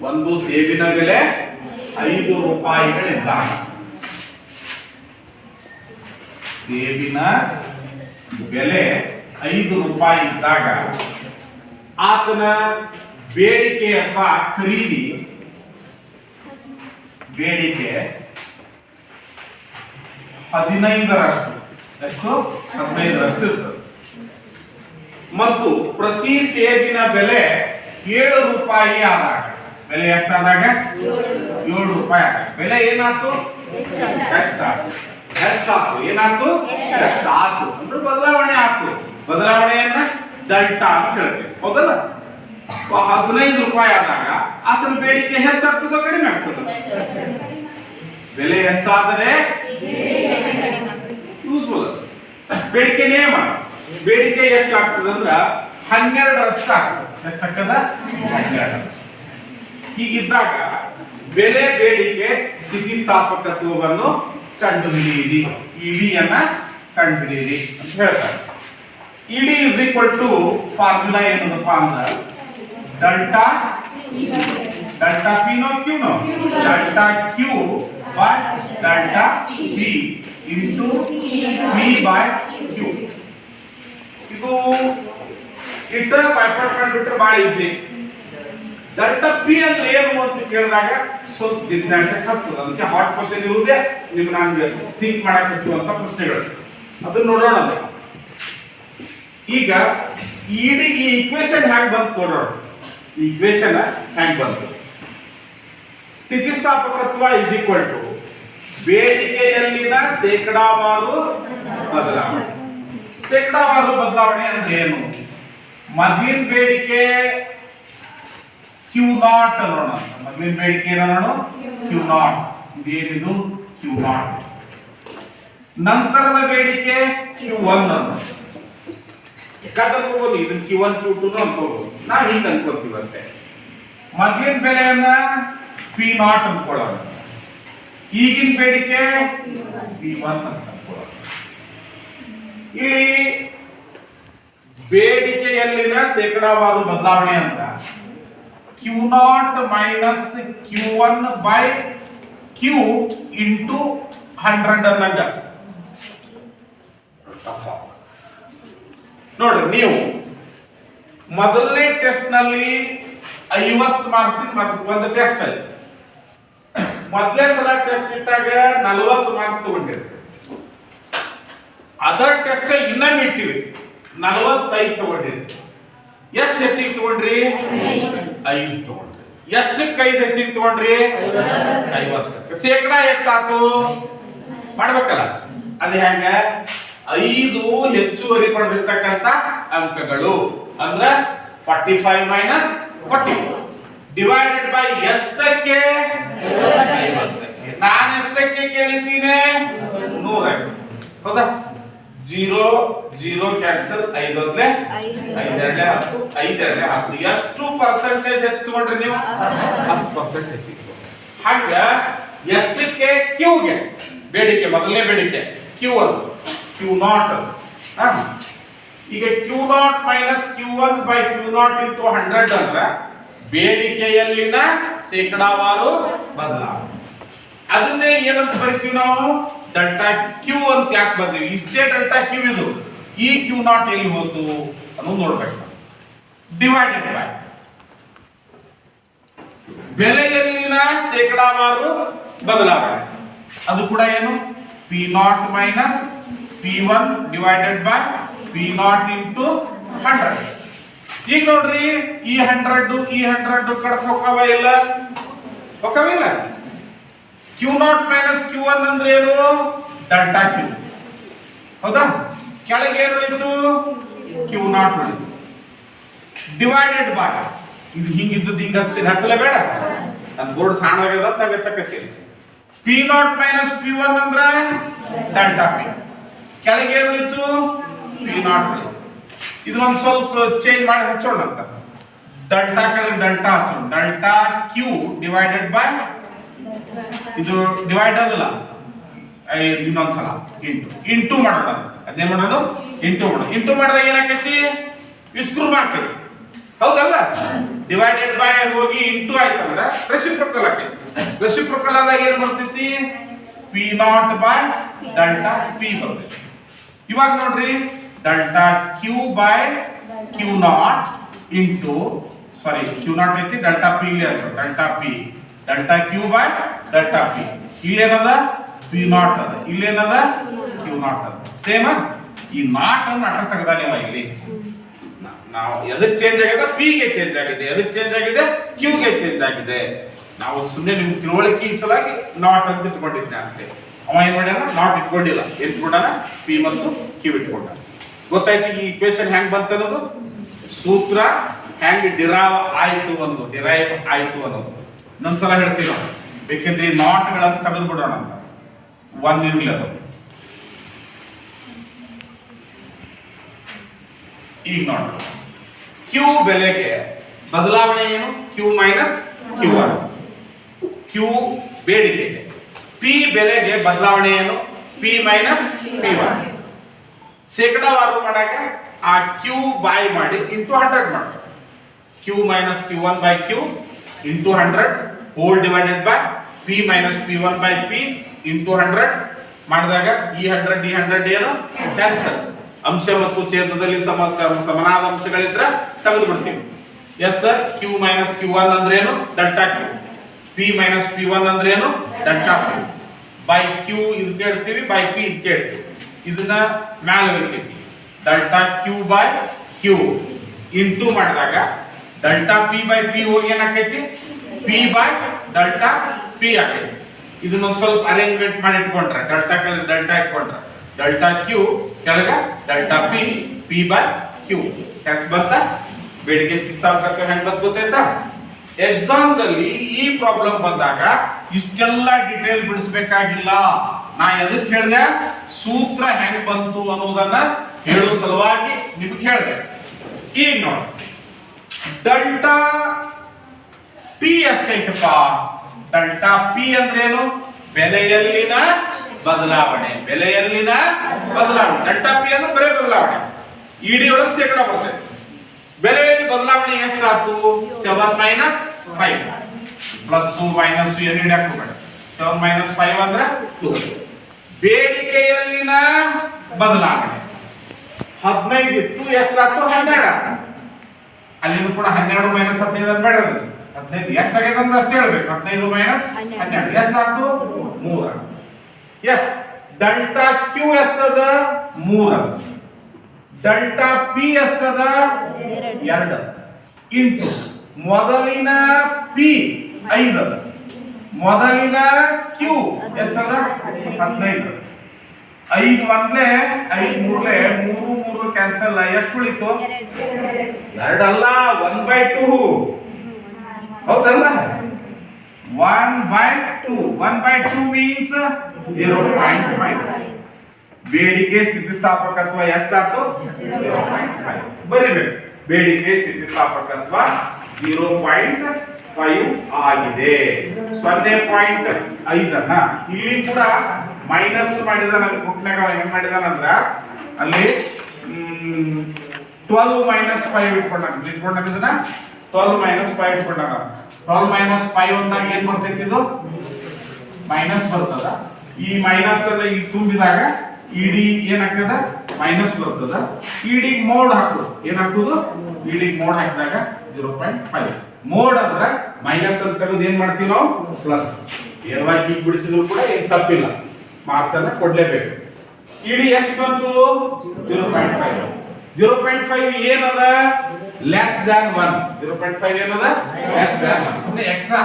ಒಂದು ಸೇಬಿನ ಬೆಲೆ ಐದು ರೂಪಾಯಿಗಳಿದ್ದಾಗ ಸೇಬಿನ ಬೆಲೆ ಐದು ರೂಪಾಯಿ ಇದ್ದಾಗ ಆತನ ಬೇಡಿಕೆ ಅಥವಾ ಖರೀದಿ, ಬೇಡಿಕೆ ಹದಿನೈದರಷ್ಟು, ಎಷ್ಟು? ಹದಿನೈದರಷ್ಟು ಇರ್ತದೆ. ಮತ್ತು ಪ್ರತಿ ಸೇಬಿನ ಬೆಲೆ ಏಳು ರೂಪಾಯಿ ಆದಾಗ ಬೆಲೆ ಎಷ್ಟಾದಾಗ? ಏಳು ರೂಪಾಯಿ ಆದಾಗ ಬೆಲೆ ಏನಾಯ್ತು? ಹೆಚ್ಚಾಯ್ತು. ಹೆಚ್ಚಾಯ್ತು. ಏನಾಯ್ತು? ಹೆಚ್ಚಾಯ್ತು. ಅಂದ್ರೆ ಬದಲಾವಣೆ ಆಯ್ತು. ಬದಲಾವಣೆಯನ್ನ ಡೆಲ್ಟಾ ಅಂತ ಹೇಳ್ತೀವಿ. ಹೌದಲ್ಲ? ಹದಿನೈದು ರೂಪಾಯಿ ಆದಾಗ ಆತನ ಬೇಡಿಕೆ ಹೆಚ್ಚಾಗ್ತದ ಕಡಿಮೆ ಆಗ್ತದ? ಬೆಲೆ ಹೆಚ್ಚಾದರೆ ಬೇಡಿಕೆ ನಿಯಮ ಬೇಡಿಕೆ ಎಷ್ಟಾಗ್ತದಂದ್ರ ಹನ್ನೆರಡರಷ್ಟು ಆಗ್ತದೆ ಎಷ್ಟಾಗ್ತದ? ಹನ್ನೆರಡು ಹೀಗಿದ್ದಾಗ ಬೆಲೆ ಬೇಡಿಕೆ ಸ್ಥಿತಿಸ್ಥಾಪಕತ್ವವನ್ನು ಕಂಡುಹಿಡಿಯಿರಿ. ಇಡಿಯನ್ನ ಕಂಡುಹಿಡಿಯಿರಿ ಅಂತ ಹೇಳ್ತಾರೆ. ED is equal to formula ಏನದಪ್ಪ ಅಂದ್ರೆ? Delta delta P no Q no? Delta Q by delta P into P by Q. ಇದು ಇಟ್ಟ ಪೈಪರ್ ಕಂಡುಬಿಟ್ರೆ ಭಾಳ ಈಸಿ. ಡೆಲ್ಟಾ ಪಿ ಅಂದ್ರೆ ಏನು ಅಂತ ಕೇಳಿದಾಗ ಸ್ವಲ್ಪ ಜಿಜ್ಞಾಸೆ ಹಸ್ತದ ಅದಕ್ಕೆ ಹಾಟ್ ಕ್ವಶನ್ ಇರುವುದೇ ನಿಮ್ಗೆ ನಾನು ಥಿಂಕ್ ಮಾಡಕ್ ಹಚ್ಚುವಂತ ಪ್ರಶ್ನೆಗಳು. ಅದನ್ನ ನೋಡೋಣ ಈಗ ಇಡೀ ಈ ಇಕ್ವೇಶನ್ ಹ್ಯಾಂಗ್ ಬಂತು ನೋಡೋಣ. ಇಕ್ವೇಶನ್ ಹ್ಯಾಂಗ್ ಬಂತು. ಸ್ಥಿತಿಸ್ಥಾಪಕತ್ವ ಇಸ್ ಈಕ್ವಲ್ ಟು ಬೇಡಿಕೆಯಲ್ಲಿನ ಶೇಕಡಾವಾರು ಬದಲಾವಣೆ. ಶೇಕಡಾವಾರು ಬದಲಾವಣೆ ಅಂದ್ರೆ ಏನು? ಮೊದಲಿನ ಬೇಡಿಕೆ ಕ್ಯೂ ನಾಟ್ ಅನ್ನೋಣ ಮೊದಲಿನ ಬೇಡಿಕೆ ಏನೋಣ ಕ್ಯೂ ನಾಟ್ ಇದೇನಿದು? ಕ್ಯೂ ನಾಟ್ ನಂತರದ ಬೇಡಿಕೆ ಕ್ಯೂ ಒನ್ ಅನ್ನೋಣ ಅನ್ಕೋಬಹುದು ಇದನ್ನ ಕ್ಯೂ ಒನ್ ಕ್ಯೂ ಟು ಅನ್ಕೋಬಹುದು ನಾವು ಹಿಂಗೆ ಅನ್ಕೋತೀವಿ ಅಷ್ಟೇ. ಮೊದಲಿನ ಬೆಲೆಯನ್ನ ಪಿ ನಾಟ್ ಅನ್ಕೊಳ್ಳೋಣ. ಈಗಿನ ಬೇಡಿಕೆ ಪಿ ಒನ್ ಅಂತ ಅನ್ಕೊಳ್ಳೋಣ. ಇಲ್ಲಿ ಬೇಡಿಕೆಯಲ್ಲಿನ ಶೇಕಡಾವಾರು ಬದಲಾವಣೆ ಅಂತ Q naught minus Q one by Q into hundred ಅಂದಂಗ ನೋಡ್ರಿ ನೀವು ಮೊದಲನೇ ಟೆಸ್ಟ್ನಲ್ಲಿ ಐವತ್ತು ಮಾರ್ಕ್ಸಿನ ಒಂದು ಟೆಸ್ಟ್ ಐತಿ ಮೊದಲೇ ಸಲ ಟೆಸ್ಟ್ ಇಟ್ಟಾಗ ನಲವತ್ತು ಮಾರ್ಕ್ಸ್ ತಗೊಂಡಿರ್ತೀವಿ ಅದರ್ ಟೆಸ್ಟ್ ಇನ್ನೊಮ್ಮೆ ಇಟ್ಟಿವಿ. ನಲವತ್ತೈದು ತಗೊಂಡಿರ್ತೀವಿ ಎಷ್ಟು ಹೆಚ್ಚಿಗೆ ತಗೊಂಡ್ರಿ? ಐದು ತಗೊಂಡ್ರಿ. ಎಷ್ಟಕ್ಕೆ ಐದು ಹೆಚ್ಚಿಗೆ ತಗೊಂಡ್ರಿ? ಐವತ್ತಕ್ಕೆ. ಶೇಕಡ ಎಷ್ಟಾತು ಮಾಡ್ಬೇಕಲ್ಲ. ಅದು ಹೆಂಗ? ಐದು ಹೆಚ್ಚುವರಿ ಪಡೆದಿರ್ತಕ್ಕಂತ ಅಂಕಗಳು. ಅಂದ್ರ forty five minus forty divided by ಎಷ್ಟಕ್ಕೆ? ಐವತ್ತಕ್ಕೆ. ನಾನು ಎಷ್ಟಕ್ಕೆ ಕೇಳಿದ್ದೀನಿ? ನೂರಕ್ಕೆ. ಹೌದಾ? ಜೀರೋ ಜೀರೋ ಕ್ಯಾನ್ಸಲ್ ಐದೊಂದ್ಲೆ ಐದೆರಡೆ ಹತ್ತು ಐದೆರಡೆ ಹತ್ತು. ಎಷ್ಟು ಪರ್ಸೆಂಟೇಜ್ ಹೆಚ್ಚು ತಗೊಂಡ್ರಿ ನೀವು? ಹತ್ತು ಪರ್ಸೆಂಟ್ ಹೆಚ್ಚಿಗೆ ಹಂಗ ಎಷ್ಟಕ್ಕೆ? ಕ್ಯೂಗೆ. ಬೇಡಿಕೆ, ಮೊದಲನೇ ಬೇಡಿಕೆ. ಕ್ಯೂ ಅದು ಕ್ಯೂ ನಾಟ್ ಈಗ Q naught minus Q one by Q naught into hundred ಅಂದ್ರೆ ಬೇಡಿಕೆಯಲ್ಲಿನ ಶೇಕಡಾವಾರು ಬದಲಾವಣೆ. ಅದನ್ನೇ ಏನಂತ ಬರಿತೀವಿ ನಾವು? ಡೆಲ್ಟಾ ಕ್ಯೂ ಅಂತ ಯಾಕೆ ಬರ್ತೀವಿ ಇಷ್ಟೇ ಡೆಲ್ಟಾ ಕ್ಯೂ ಇದು. ಈ ಕ್ಯೂ ನಾಟ್ ಎಲ್ಲಿ ಹೋತು ಅನ್ನೋದು ನೋಡ್ಬೇಕು ಡಿವೈಡೆಡ್ ಬೈ ಬೆಲೆಯಲ್ಲಿನ ಶೇಕಡಾವಾರು ಬದಲಾವಣೆ. ಅದು ಕೂಡ ಏನು? P naught minus P one divided by P naught into hundred ಈಗ ನೋಡ್ರಿ, ಈ ಹಂಡ್ರೆಡ್ ಈ ಹಂಡ್ರೆಡ್ ಕಡೆ ಇಲ್ಲ. ಹೋಗವಿಲ್ಲ Q naught minus Q one ಅಂದ್ರೆ ಏನು? ಡೆಲ್ಟಾ ಕ್ಯೂ ಹೌದಾ? ಕೆಳಗೆ ಏನು ಉಳಿತು ಕ್ಯೂ ನಾಟ್ ಉಳಿತು ಡಿವೈಡೆಡ್ ಬೈ ಇದು ಹಿಂಗಿದ್ದದ್ದು ಹಿಂಗ ಹಚ್ತೀನಿ. ಹಚ್ಚಲೇ ಬೇಡ. ನನ್ನ ಬೋರ್ಡ್ ಸಣ್ಣದಾಗದ ಅಂತ ನಂಗೆ ಹಚ್ಚಕತ್ತೀನಿ P naught minus P one ಅಂದ್ರೆ ಡೆಲ್ಟಾ ಪಿ ಕೆಳಗೆ ಏನು ಉಳಿತು ಪಿ ನಾಟ್ ಉಳಿತು ಇದನ್ನೊಂದು ಸ್ವಲ್ಪ ಚೇಂಜ್ ಮಾಡಿ ಹಚ್ಚೋಣ ಅಂತ. ಡೆಲ್ಟಾ ಕೆಳಗೆ ಡೆಲ್ಟಾ ಹಚ್ಚೋಣ. ಡೆಲ್ಟಾ ಕ್ಯೂ ಡಿವೈಡೆಡ್ ಬೈ ಇದು ಡಿವೈಡ್ ಅದಲ್ಲ ಇನ್ನೊಂದ್ಸಲ ಇಂಟು ಇಂಟು ಮಾಡೋಣ. ಅದೇನ್ ಮಾಡೋದು? ಇಂಟು ಮಾಡೋದು ಇಂಟು ಮಾಡಿದಾಗ ಏನಾಕೈತಿ ವಿತ್ಕೃಮ ಆಕೈತಿ ಹೌದಲ್ಲ? ಡಿವೈಡೆಡ್ ಬೈ ಹೋಗಿ ಇಂಟು ಆಯ್ತಂದ್ರ ರೆಸಿಪ್ರೊಕಲ್ ಆಕೈತಿ. ರೆಸಿಪ್ರೊಕಲ್ ಆದಾಗ ಏನ್ ಬರ್ತೈತಿ? P naught by delta P ಬರ್ತೈತಿ. ಇವಾಗ ನೋಡ್ರಿ. Delta Q by Q naught into sorry Q naught ಐತಿ ಡೆಲ್ಟಾ ಪಿ ಇಲ್ಲಿ delta P delta Q by delta P ಇಲ್ಲೇನದ? P not ಅದ. ಇಲ್ಲೇನದ? ಕ್ಯೂ ನಾಟ್ ಅದ. ಸೇಮ್ ಈ ನಾಟ್ ಅನ್ನು ಅಟ್ಟ ತೆಗೆದ ನೀವು ಇಲ್ಲಿ. ನಾವು ಎದಕ್ಕೆ ಚೇಂಜ್ ಆಗಿದೆ? ಪಿಗೆ ಚೇಂಜ್ ಆಗಿದೆ. ಎದಕ್ ಚೇಂಜ್ ಆಗಿದೆ? ಕ್ಯೂಗೆ ಚೇಂಜ್ ಆಗಿದೆ. ನಾವು ಸುಮ್ಮನೆ ನಿಮ್ಗೆ ತಿಳುವಳಿಕೆ ಸಲಾಗಿ ನಾಟ್ ಅಂತ ಇಟ್ಕೊಂಡಿದ್ದೆ ಅಷ್ಟೇ. ಅವ ಏನ್ ಮಾಡ್ಯಾನ? ನಾಟ್ ಇಟ್ಕೊಂಡಿಲ್ಲ. ಏನ್ ಇಟ್ಕೊಂಡಾನ? ಪಿ ಮತ್ತು ಕ್ಯೂ ಇಟ್ಕೊಂಡ ಗೊತ್ತಾಯ್ತು ಈ ಇಕ್ವೇಶನ್ ಹೆಂಗ್ ಬಂತ ಅನ್ನೋದು? ಸೂತ್ರ ಹ್ಯಾಂಗ್ ಡಿರೈವ್ ಆಯ್ತು ಅನ್ನೋದು ಡಿರೈವ್ ಆಯ್ತು ಅನ್ನೋದು. ಇನ್ನೊಂದ್ಸಲ ಹೇಳ್ತೀವಿ ನಾವು ಬೇಕಿದ್ರೆ ಈ ನಾಟ್ಗಳನ್ನು ತೆಗೆದು ಬಿಡೋಣ ಅಂತ. ಒನ್ ಇರ್ಲಿ ಅದು. ಈಗ ನೋಡಿ. ಕ್ಯೂ ಬೆಲೆಗೆ ಬದಲಾವಣೆ ಏನು? Q minus Q one Q ಬೇಡಿಕೆ ಪಿ ಬೆಲೆಗೆ ಬದಲಾವಣೆ ಏನು? ಪಿ ಮೈನಸ್ ಪಿ ಒನ್ ಶೇಕಡಾವಾರು ಮಾಡಾಕ ಆ ಕ್ಯೂ ಬೈ ಮಾಡಿ ಇಂಟು ಹಂಡ್ರೆಡ್ ಮಾಡಿ Q minus Q one by Q into hundred whole divided by P minus P one by P into hundred ಮಾಡಿದಾಗ ಈ ಹಂಡ್ರೆಡ್ ಈ ಹಂಡ್ರೆಡ್ ಏನು? ಕ್ಯಾನ್ಸಲ್ ಅಂಶ ಮತ್ತು ಛೇದದಲ್ಲಿ ಸಮ, ಸಮ- ಸಮನಾದ ಅಂಶಗಳಿದ್ರೆ ತೆಗೆದು ಬಿಡ್ತೀವಿ yes sir Q minus Q one ಅಂದ್ರೆ ಏನು? Delta Q P minus P one ಅಂದ್ರೆ ಏನು? ಡೆಲ್ಟಾ ಕ್ಯೂ ಬೈ ಕ್ಯೂ ಇದು ಕೇಳ್ತೀವಿ ಬೈ ಪಿ ಇದು ಕೇಳ್ತೀವಿ. ಇದನ್ನ ಮ್ಯಾಲೆ ಹೋಗ್ತೀವಿ delta Q by Q into ಮಾಡಿದಾಗ ಡೆಲ್ಟಾ ಪಿ ಬೈ ಪಿ ಹೋಗಿ ಏನಾಕೈತಿ? ಪಿ ಬೈ ಡೆಲ್ಟಾ ಪಿ ಆಕೈತಿ. ಇದನ್ನೊಂದು ಸ್ವಲ್ಪ ಅರೇಂಜ್ಮೆಂಟ್ ಮಾಡಿ ಇಟ್ಕೊಂಡ್ರೆ ಡಲ್ಟಾ ಕೆಳಗೆ ಡಲ್ಟಾ ಇಟ್ಕೊಂಡ್ರೆ. ಡಲ್ಟಾ ಕ್ಯೂ ಕೆಳಗೆ delta P P by Q ಹೆಂಗ್ ಬಂತ ಬೇಡಿಕೆ ಸ್ಥಿತಾಂಕತ್ವ ಹೆಂಗ್ ಬಂತ ಗೊತ್ತಾಯ್ತಾ? ಎಕ್ಸಾಮ್ ದಲ್ಲಿ ಈ ಪ್ರಾಬ್ಲಮ್ ಬಂದಾಗ ಇಷ್ಟೆಲ್ಲ ಡಿಟೇಲ್ ಬಿಡಿಸ್ಬೇಕಾಗಿಲ್ಲ. ನಾ ಎದಕ್ ಹೇಳ್ದೆ? ಸೂತ್ರ ಹೆಂಗ್ ಬಂತು ಅನ್ನೋದನ್ನ ಹೇಳೋ ಸಲುವಾಗಿ ನಿಮ್ಗೆ ಹೇಳ್ದೆ. ಈಗ ನೋಡಿ. ಡೆಲ್ಟಾ ಪಿ ಎಷ್ಟೈತಪ್ಪ? ಡೆಲ್ಟಾ ಪಿ ಅಂದ್ರೇನು? ಬೆಲೆಯಲ್ಲಿನ ಬದಲಾವಣೆ. ಬೆಲೆಯಲ್ಲಿನ ಬದಲಾವಣೆ. ಡೆಲ್ಟಾ ಪಿ ಅಂದ್ರೆ ಬರೇ ಬದಲಾವಣೆ. ಇಡಿ ಒಳಗೆ ಶೇಕಡ ಬರ್ತದೆ ಬೆಲೆಯಲ್ಲಿ ಬದಲಾವಣೆ ಎಷ್ಟಾಯ್ತು? Seven minus five plus minus ಏನು ಹಿಡಿಯಕ್ ಹೋಗ್ಬೇಡ. ಸೆವೆನ್ ಮೈನಸ್ ಫೈವ್ ಅಂದ್ರೆ ಟೂ ಬೇಡಿಕೆಯಲ್ಲಿನ ಬದಲಾವಣೆ. ಹದಿನೈದು ಇತ್ತು ಎಷ್ಟಾಯ್ತು? ಹನ್ನೆರಡು. ಅಲ್ಲಿನೂ ಕೂಡ ಹನ್ನೆರಡು ಮೈನಸ್ ಹದಿನೈದು ಅಂತ ಹದಿನೈದು ಎಷ್ಟು ಆಗ್ಯದ ಎಷ್ಟಾಗಿದೆ ಅಂತ ಅಷ್ಟು ಹೇಳ್ಬೇಕು. ಹದಿನೈದು ಮೈನಸ್ ಹನ್ನೆರಡು. ಎಷ್ಟಾಯ್ತು ಮೂರ. ಎಸ್ ಡೆಲ್ಟಾ ಕ್ಯೂ ಎಷ್ಟದ? ಮೂರ. ಡೆಲ್ಟಾ ಪಿ ಎಷ್ಟದ? ಎರಡು. ಇಂಟು. ಮೊದಲಿನ ಪಿ ಐದದ ಮೊದಲಿನ ಕ್ಯೂ ಎಷ್ಟದ? ಹದಿನೈದು. ಐದು ಒಂದ್ಲೆ, ಐದು ಮೂರ್ಲೆ, ಮೂರು ಮೂರು ಕ್ಯಾನ್ಸಲ್ ಎಷ್ಟು ಉಳಿತು? ಎರಡಲ್ಲ ಒನ್ ಬೈ ಟೂ ಹೌದಲ್ಲ? One by two one by two means zero point five ಬೇಡಿಕೆ ಸ್ಥಿತಿಸ್ಥಾಪಕತ್ವ ಎಷ್ಟಾಯ್ತು ಬರಿಬೇಕು. ಬೇಡಿಕೆ ಸ್ಥಿತಿಸ್ಥಾಪಕತ್ವ ಜೀರೋ ಪಾಯಿಂಟ್ ಫೈವ್ ಆಗಿದೆ. ಸೊನ್ನೆ ಪಾಯಿಂಟ್ ಐದನ್ನ ಇಲ್ಲಿ ಕೂಡ ಮೈನಸ್ ಮಾಡಿದಾನ ಬುಕ್ನಾಗ ಏನ್ ಮಾಡಿದಾನಂದ್ರ ಅಲ್ಲಿ ಟ್ವೆಲ್ವ್ ಮೈನಸ್ ಫೈವ್ ಇಟ್ಕೊಂಡ ಇಟ್ಕೊಂಡ ಇದನ್ನ? ಟ್ವೆಲ್ವ್ ಮೈನಸ್ ಫೈವ್ ಇಟ್ಕೊಂಡಾಗ ಟ್ವೆಲ್ವ್ ಮೈನಸ್ ಫೈವ್ ಅಂದಾಗ ಏನ್ ಬರ್ತೈತಿ ಇದು? ಮೈನಸ್ ಬರ್ತದ. ಈ ಮೈನಸ್ ಅನ್ನ ಈಗ ತುಂಬಿದಾಗ ಇಡಿ ಏನಾಗ್ತದ ಮೈನಸ್ ಬರ್ತದ. ಇಡಿ ಮೋಡ್ ಹಾಕೋದು ಏನ್ ಹಾಕೋದು? ಇಡಿ ಮೋಡ್ ಹಾಕಿದಾಗ ಜೀರೋ ಪಾಯಿಂಟ್ ಫೈವ್ ಮೋಡ್ ಅಂದ್ರೆ ಮೈನಸ್ ಅಂತ ತೆಗೆದು ಏನ್ ಮಾಡ್ತೀವಿ ನಾವು ಪ್ಲಸ್ ಎರವಾಗಿ ಬಿಡಿಸಿದ್ರು ಕೂಡ ಏನ್ ತಪ್ಪಿಲ್ಲ. ಮಾರ್ಕ್ಸ್ ಅನ್ನ ಕೊಡ್ಲೇಬೇಕು. ಇಡಿ ಎಷ್ಟು ಬಂತು? Zero point five zero point five ಏನದ? Less than one zero point five ಏನದ? ಲೆಸ್ ದ್ಯಾನ್ ಒನ್ ಸುಮ್ಮನೆ ಎಕ್ಸ್ಟ್ರಾ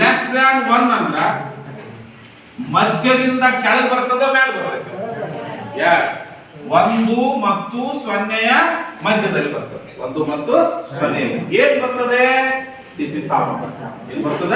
ಲೆಸ್ ದ್ಯಾನ್ ಒನ್ ಅಂದ್ರ ಮಧ್ಯದಿಂದ ಕೆಳಗೆ ಬರ್ತದ ಮೇಲೆ ಬರ್ತದೆ? ಎಸ್ ಒಂದು ಮತ್ತು ಸೊನ್ನೆಯ ಮಧ್ಯದಲ್ಲಿ ಬರ್ತದೆ. ಒಂದು ಮತ್ತು ಸೊನ್ನೆ. ಏನ್ ಬರ್ತದೆ? ಸ್ಥಿತಿ ಸ್ಥಾಪಕ. ಏನ್ ಬರ್ತದ?